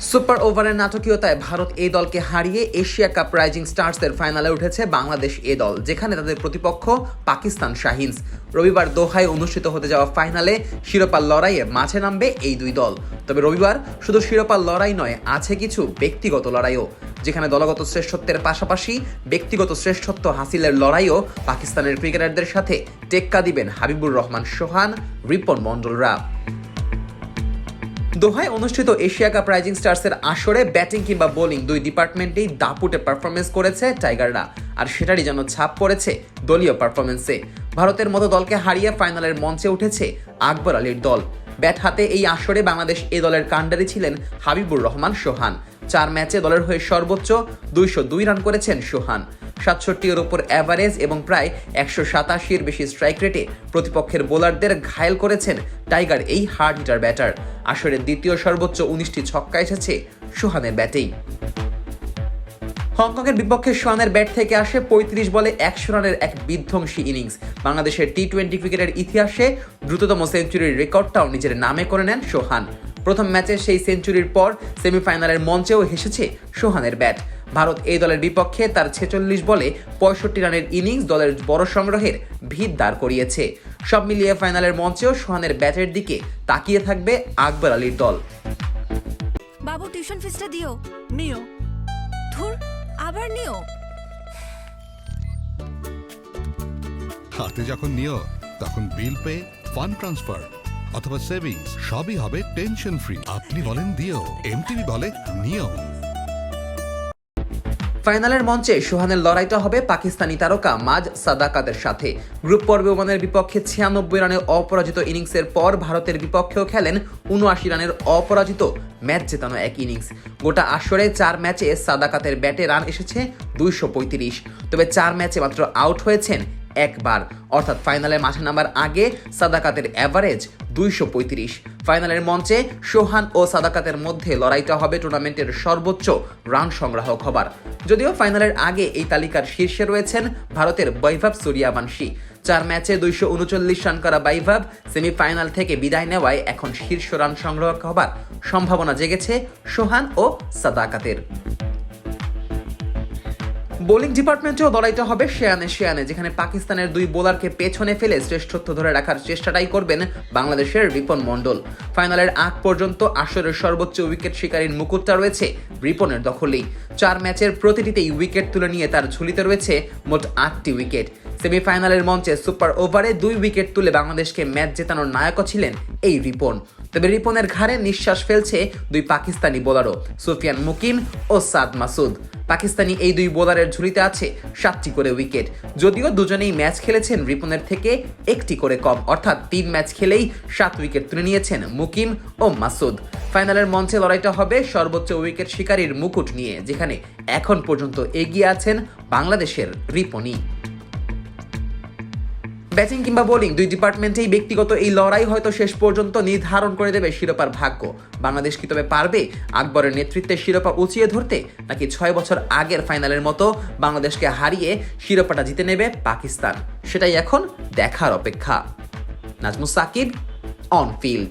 Super ওভারের নাটকীয়তায় ভারত এই দলকে হারিয়ে এশিয়া কাপ রাইজিং স্টার্সের ফাইনালে উঠেছে বাংলাদেশ এ দল, যেখানে তাদের প্রতিপক্ষ পাকিস্তান শাহিনস। রবিবার দোহায় অনুষ্ঠিত হতে যাওয়া ফাইনালে শিরোপার লড়াইয়ে মাঝে নামবে এই দুই দল। তবে রবিবার শুধু শিরোপার লড়াই নয়, আছে কিছু ব্যক্তিগত লড়াইও, যেখানে দলগত শ্রেষ্ঠত্বের পাশাপাশি ব্যক্তিগত শ্রেষ্ঠত্ব হাসিলের লড়াইও পাকিস্তানের ক্রিকেটারদের সাথে টেক্কা দিবেন হাবিবুর রহমান, সোহান, রিপন মণ্ডলরা। দোহায় অনুষ্ঠিত এশিয়া কাপ রাইজিং স্টার্সের আসরে ব্যাটিং কিংবা বোলিং দুই ডিপার্টমেন্টেই দাপুটে পারফরমেন্স করেছে টাইগাররা। আর সেটারই যেন ছাপ পড়েছে দলীয় পারফরমেন্সে ভারতের মতো দলকে হারিয়ে ফাইনালের মঞ্চে উঠেছে আকবর আলীর দল। ব্যাট হাতে এই আসরে বাংলাদেশ এ দলের কাণ্ডারি ছিলেন হাবিবুর রহমান সোহান। চার ম্যাচে দলের হয়ে সর্বোচ্চ দুইশো দুই রান করেছেন সোহান। সাতষট্টির ওপর অ্যাভারেজ এবং প্রায় একশো সাতাশির বেশি স্ট্রাইক রেটে প্রতিপক্ষের বোলারদের ঘায়েল করেছেন টাইগার এই হার্ড হিটার ব্যাটার। আসরের দ্বিতীয় সর্বোচ্চ উনিশটি ছক্কা এসেছে সোহানের ব্যাটেই। হংকংয়ের বিপক্ষে সোহানের ব্যাট থেকে আসে পঁয়ত্রিশ বলে একশো রানের এক বিধ্বংসী ইনিংস। বাংলাদেশের টি টোয়েন্টি ক্রিকেটের ইতিহাসে দ্রুততম সেঞ্চুরির রেকর্ডটাও নিজের নামে করে নেন সোহান। প্রথম ম্যাচে সেই সেঞ্চুরির পর সেমিফাইনালের মঞ্চেও হেসেছে সোহানের ব্যাট। ভারত এই দলের বিপক্ষে তার ছেচল্লিশ বলে পঁয়ষট্টি রানের ইনিংস দলের বড় সংগ্রহের ভিত দাঁড় করিয়েছে। সব মিলিয়ে ফাইনালের মঞ্চেও সোহানের ব্যাটের দিকে তাকিয়ে থাকবে আকবর আলীর দল। বাবু, টিউশন ফিসটা দিও। নিও। ধুর। আবার নিও। হাতে যখন নিও তখন বিল পে ফান্ড ট্রান্সফার অথবা সেভিংস সবই হবে টেনশন ফ্রি আপনি বলেন দিও এমটিভি বলে নিও। ফাইনালের মঞ্চে সোহানের লড়াইটা হবে পাকিস্তানি তারকা মাজ সাদাকাতের সাথে। গ্রুপ পর্বে ওমানের বিপক্ষে ছিয়ানব্বই রানের অপরাজিত ইনিংসের পর ভারতের বিপক্ষেও খেলেন উনআশি রানের অপরাজিত ম্যাচ জেতানো এক ইনিংস। গোটা আসরে চার ম্যাচে সাদাকাতের ব্যাটে রান এসেছে দুইশো পঁয়ত্রিশ। তবে চার ম্যাচে মাত্র আউট হয়েছেন একবার। অর্থাৎ ফাইনালে মাঠে নামার আগে সাদাকাতের অ্যাভারেজ দুইশো পঁয়ত্রিশ। ফাইনালের মঞ্চে সোহান ও সাদাকাতের মধ্যে লড়াইটা হবে টুর্নামেন্টের সর্বোচ্চ রান সংগ্রাহক হবার। যদিও ফাইনালের আগে এই তালিকার শীর্ষে রয়েছেন ভারতের বৈভব সূর্যাবংশী। চার ম্যাচে দুইশো উনচল্লিশ রান করা বাইভাব সেমিফাইনাল থেকে বিদায় নেওয়ায় এখন শীর্ষ রান সংগ্রহ হবার সম্ভাবনা জেগেছে সোহান ও সাদাকাতের। বোলিং ডিপার্টমেন্টেও লড়াইটা হবে শেয়ানে শেয়ানে যেখানে পাকিস্তানের দুই বোলারকে পেছনে ফেলে শ্রেষ্ঠত্ব ধরে রাখার চেষ্টাটাই করবেন বাংলাদেশের রিপন মণ্ডল। ফাইনালের আগ পর্যন্ত আসরের সর্বোচ্চ উইকেট শিকারীর মুকুটটা রয়েছে রিপনের দখলেই। চার ম্যাচের প্রতিটিতেই উইকেট তুলে নিয়ে তার ঝুলিতে রয়েছে মোট আটটি উইকেট। সেমিফাইনালের মঞ্চে সুপার ওভারে দুই উইকেট তুলে বাংলাদেশকে ম্যাচ জেতানোর নায়কও ছিলেন এই রিপন। তবে রিপনের ঘাড়ে নিঃশ্বাস ফেলছে দুই পাকিস্তানি বোলারও, সুফিয়ান মুকিম ও সাদ মাসুদ। পাকিস্তানি এই দুই বোলারের ঝুলিতে আছে সাতটি করে উইকেট। যদিও দুজনেই ম্যাচ খেলেছেন রিপনের থেকে একটি করে কম, অর্থাৎ তিন ম্যাচ খেলেই সাত উইকেট তুলে নিয়েছেন মুকিম ও মাসুদ। ফাইনালের মঞ্চে লড়াইটা হবে সর্বোচ্চ উইকেট শিকারীর মুকুট নিয়ে, যেখানে এখন পর্যন্ত এগিয়ে আছেন বাংলাদেশের রিপনই ব্যাটিং কিংবা বোলিং, দুই ডিপার্টমেন্টেই ব্যক্তিগত এই লড়াই হয়তো শেষ পর্যন্ত নির্ধারণ করে দেবে শিরোপার ভাগ্য। বাংলাদেশ কি তবে পারবে আকবরের নেতৃত্বে শিরোপা উঁচিয়ে ধরতে, নাকি ছয় বছর আগের ফাইনালের মতো বাংলাদেশকে হারিয়ে শিরোপাটা জিতে নেবে পাকিস্তান? সেটাই এখন দেখার অপেক্ষা। নাজমু সাকিব অন ফিল্ড